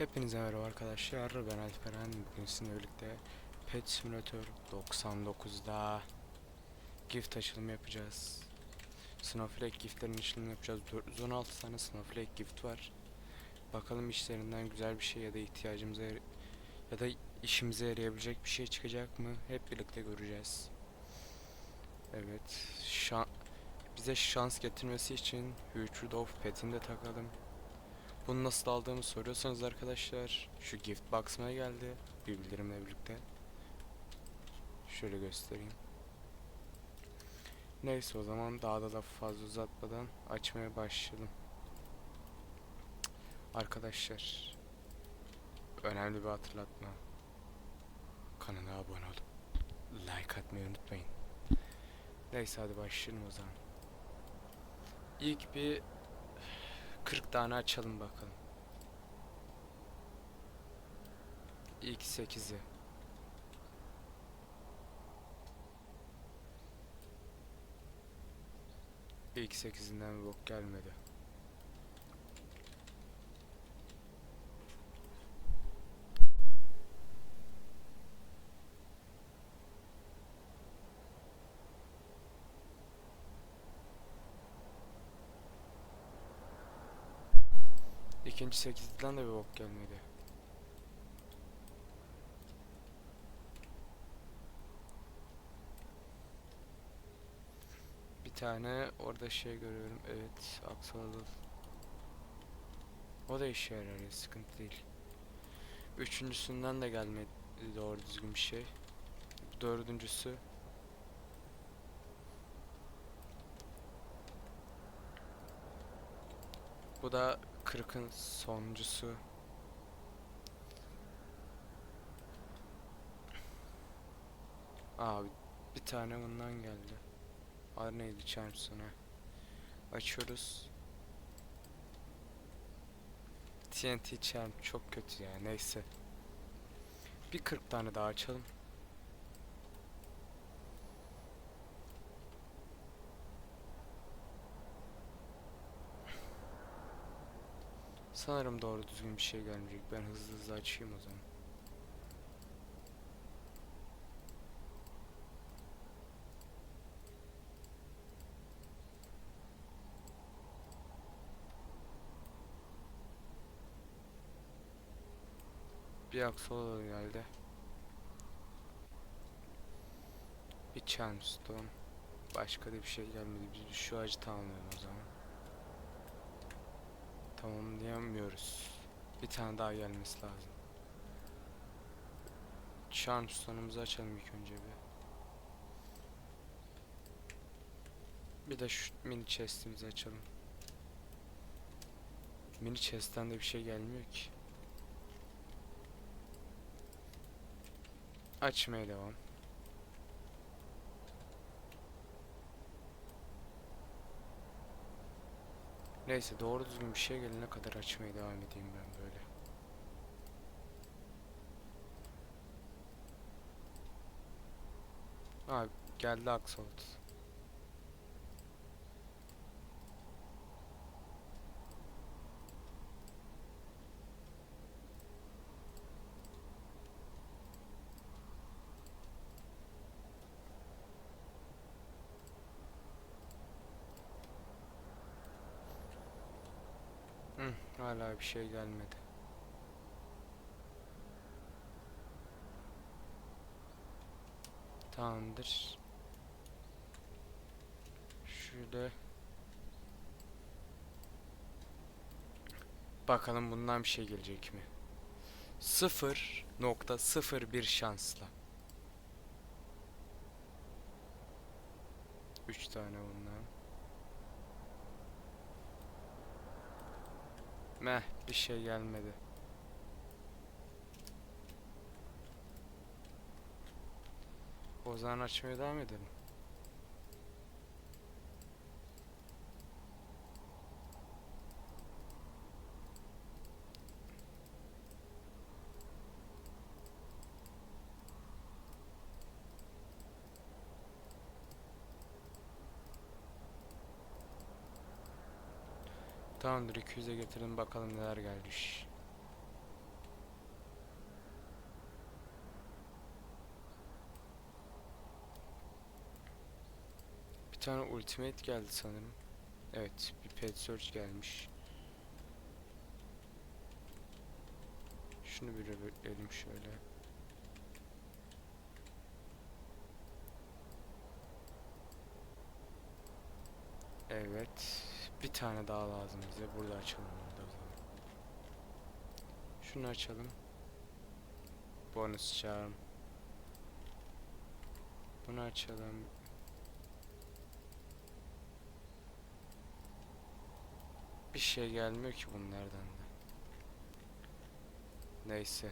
Hepinize merhaba arkadaşlar. Ben Alperen. Bugün sizinle birlikte Pet Simulator 99'da gift açılımı yapacağız. Snowflake giftlerin açılımını yapacağız. 416 tane Snowflake gift var. Bakalım işlerinden güzel bir şey ya da ihtiyacımıza ya da işimize yarayabilecek bir şey çıkacak mı? Hep birlikte göreceğiz. Evet. Şan bize şans getirmesi için Future of Pet'ini de takalım. Bunu nasıl aldığımı soruyorsanız arkadaşlar şu gift box'ıma geldi bir bildirimle birlikte. Şöyle göstereyim. Neyse o zaman daha da lafı fazla uzatmadan açmaya başlayalım. Arkadaşlar önemli bir hatırlatma. Kanala abone olup like atmayı unutmayın. Neyse hadi başlayalım o zaman. İlk bir 40 tane açalım bakalım. İlk 8'i. İlk 8'inden bir bok gelmedi. İkinci 8'den de bir bok gelmedi. Bir tane orada şey görüyorum. Evet, Axolotl. O da işe yarar ya, sıkıntı değil. Üçüncüsünden de gelmedi doğru düzgün bir şey. Dördüncüsü. Bu da kırkın sonuncusu. Abi bir tane bundan geldi. Adı neydi Charmson'a? Açıyoruz. TNT Charm çok kötü ya neyse. Bir 40 tane daha açalım. Sanırım doğru düzgün bir şey gelmeyecek. Ben hızlı hızlı açayım o zaman. Bir Axolotl geldi. Bir Charmstone. Başka da bir şey gelmedi. Biz şu ağacı tamamlayalım o zaman. Tamamlayamıyoruz. Bir tane daha gelmesi lazım. Charmstone'umuzu açalım ilk önce bir. Bir de şu mini chest'imizi açalım. Mini chest'ten de bir şey gelmiyor ki. Açmaya devam. Neyse doğru düzgün bir şey gelene kadar açmaya devam edeyim ben böyle. Abi geldi Axolot. Hala bir şey gelmedi. Tamamdır. Şöyle. Bakalım bundan bir şey gelecek mi? 0.01 şansla. 3 tane bundan. Meh bir şey gelmedi. O zaman açmaya devam edelim. Tamamdır 200'e getirdim bakalım neler gelmiş. Bir tane ultimate geldi sanırım. Evet bir pet search gelmiş. Şunu bir bölelim şöyle. Evet. Bir tane daha lazım bize. Burada açalım bunu da o zaman. Şunu açalım. Bonus charm. Bunu açalım. Bir şey gelmiyor ki bunlardan da. Neyse.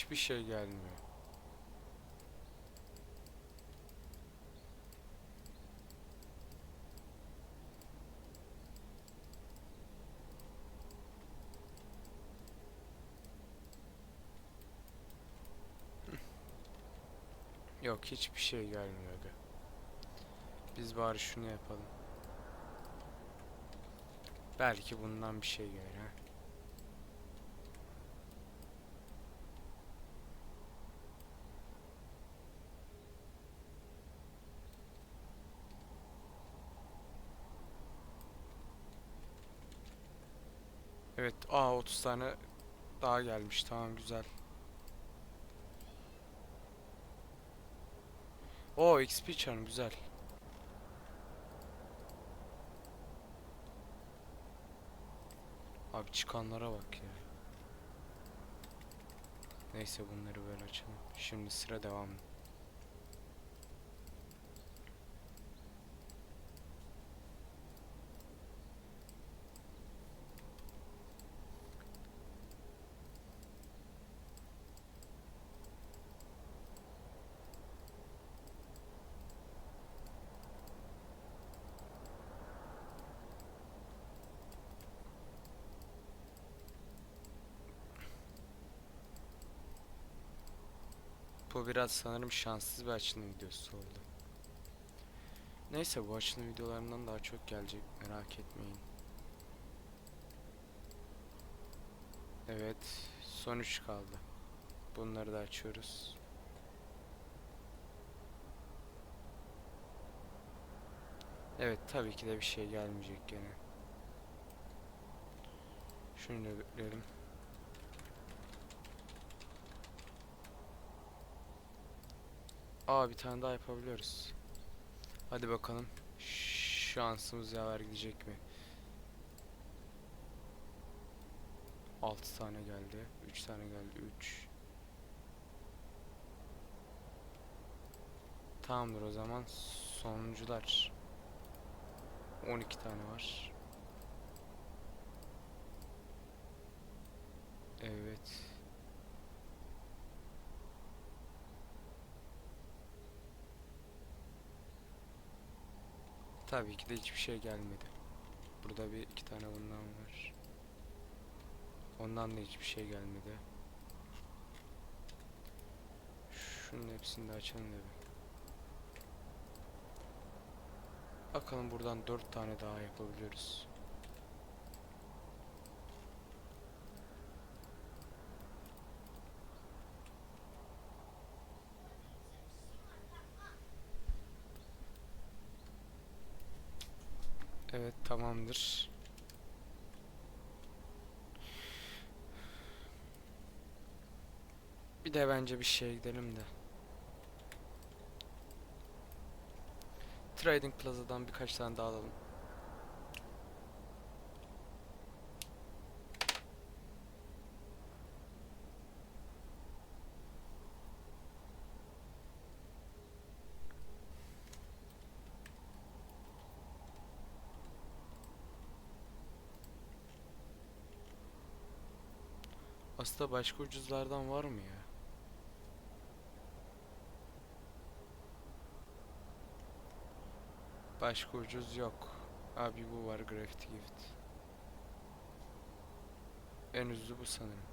Hiçbir şey gelmiyor. Yok hiçbir şey gelmiyor aga. Biz bari şunu yapalım. Belki bundan bir şey gelir ha. Evet, aa 30 tane daha gelmiş. Tamam güzel. O XP charm güzel. Abi çıkanlara bak ya. Neyse bunları böyle açalım. Şimdi sıra devam. Bu biraz sanırım şanssız bir açılım videosu oldu. Neyse bu açılım videolarından daha çok gelecek merak etmeyin. Evet son 3 kaldı. Bunları da açıyoruz. Evet tabii ki de bir şey gelmeyecek gene. Şunu da bekleyelim. Aa bir tane daha yapabiliyoruz. Hadi bakalım. Şansımız yaver gidecek mi? 6 tane geldi. 3 tane geldi. 3. Tamamdır o zaman. Sonuncular. 12 tane var. Evet. Tabii ki de hiçbir şey gelmedi. Burada bir iki tane bundan var. Ondan da hiçbir şey gelmedi. Şunun hepsini de açalım da. Bakalım buradan dört tane daha yapabiliyoruz. Evet tamamdır. Bir de bence bir şeye gidelim de. Trading Plaza'dan birkaç tane daha alalım. Aslında başka ucuzlardan var mı ya? Başka ucuz yok. Abi bu var Graffiti Gift. En ucuzu bu sanırım.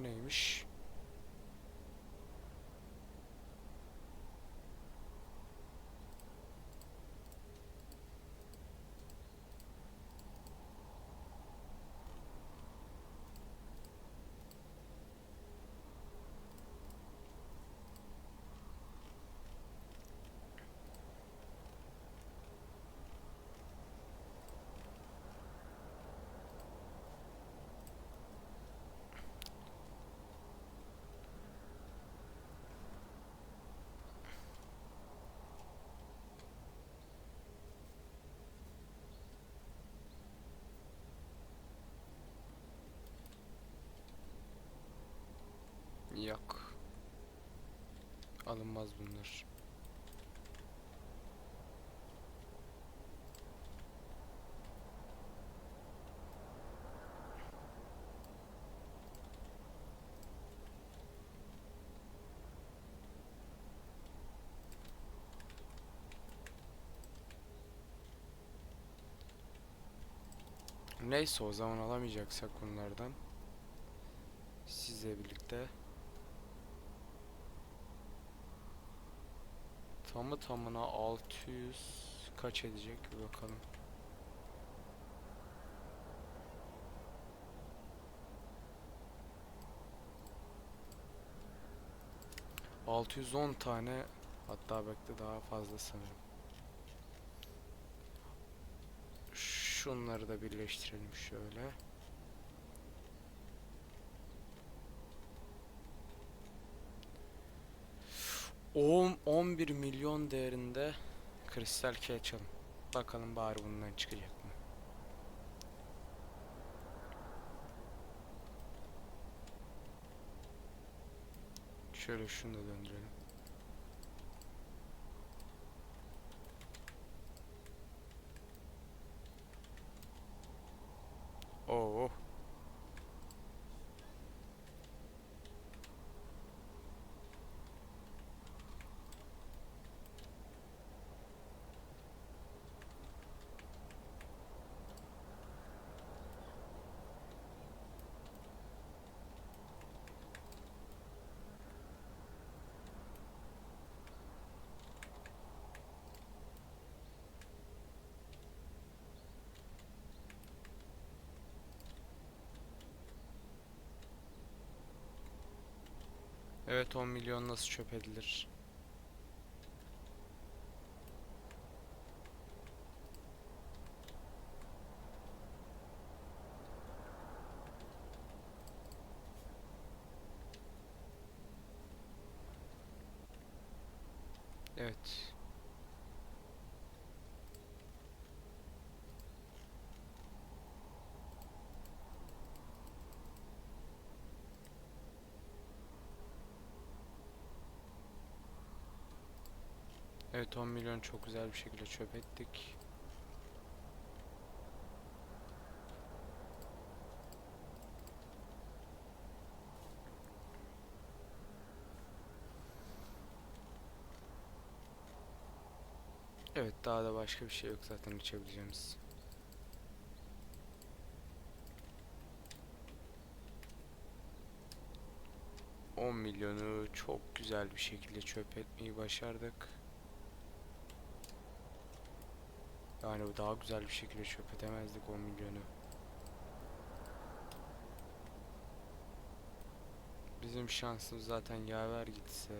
Bu neymiş? Yok. Alınmaz bunlar. Neyse o zaman alamayacaksak bunlardan sizle birlikte tamı tamına 600 kaç edecek bir bakalım. ...610 tane... ...hatta belki de daha fazla sanırım. Şunları da birleştirelim şöyle. On, 11 milyon değerinde kristal key açalım. Bakalım bari bundan çıkacak mı? Şöyle şunu da döndürelim. Evet 10 milyon nasıl çöp edilir? Evet. Evet 10 milyon çok güzel bir şekilde çöp ettik. Evet daha da başka bir şey yok zaten içebileceğimiz. On milyonu çok güzel bir şekilde çöp etmeyi başardık. Yani daha güzel bir şekilde çöp edemezdik 10 milyonu. Bizim şansımız zaten yaver gitse.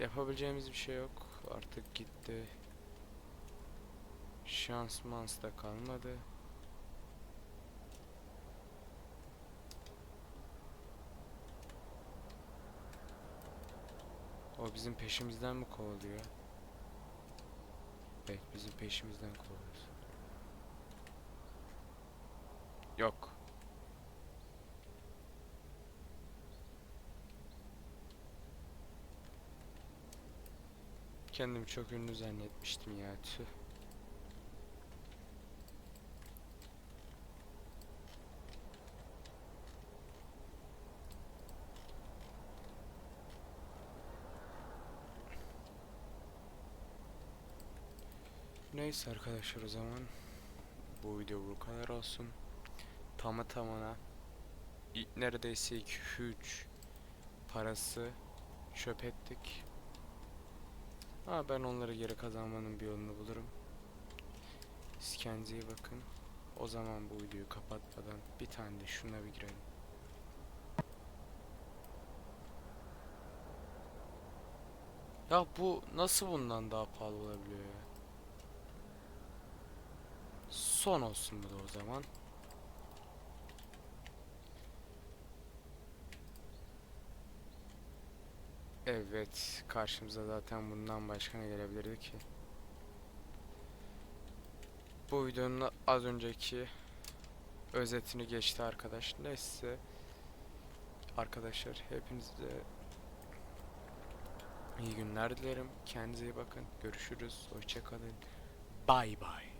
Yapabileceğimiz bir şey yok. Artık gitti. Şans mans da kalmadı. O bizim peşimizden mi kovalıyor? Evet bizim peşimizden kovalıyor. Yok. Kendimi çok ünlü zannetmiştim ya tüh. Neyse arkadaşlar o zaman bu video bu kadar olsun. Tamı tamına neredeyse 2-3 parası çöp ettik. Ama ben onları geri kazanmanın bir yolunu bulurum. Siz kendinize bakın. O zaman bu videoyu kapatmadan bir tane de şuna bir girelim. Ya bu nasıl bundan daha pahalı olabiliyor ya? Son olsun bu da o zaman. Evet, karşımıza zaten bundan başka ne gelebilirdi ki? Bu videonun az önceki özetini geçti arkadaş. Neyse arkadaşlar hepinize iyi günler dilerim. Kendinize iyi bakın. Görüşürüz. Hoşça kalın. Bay bay.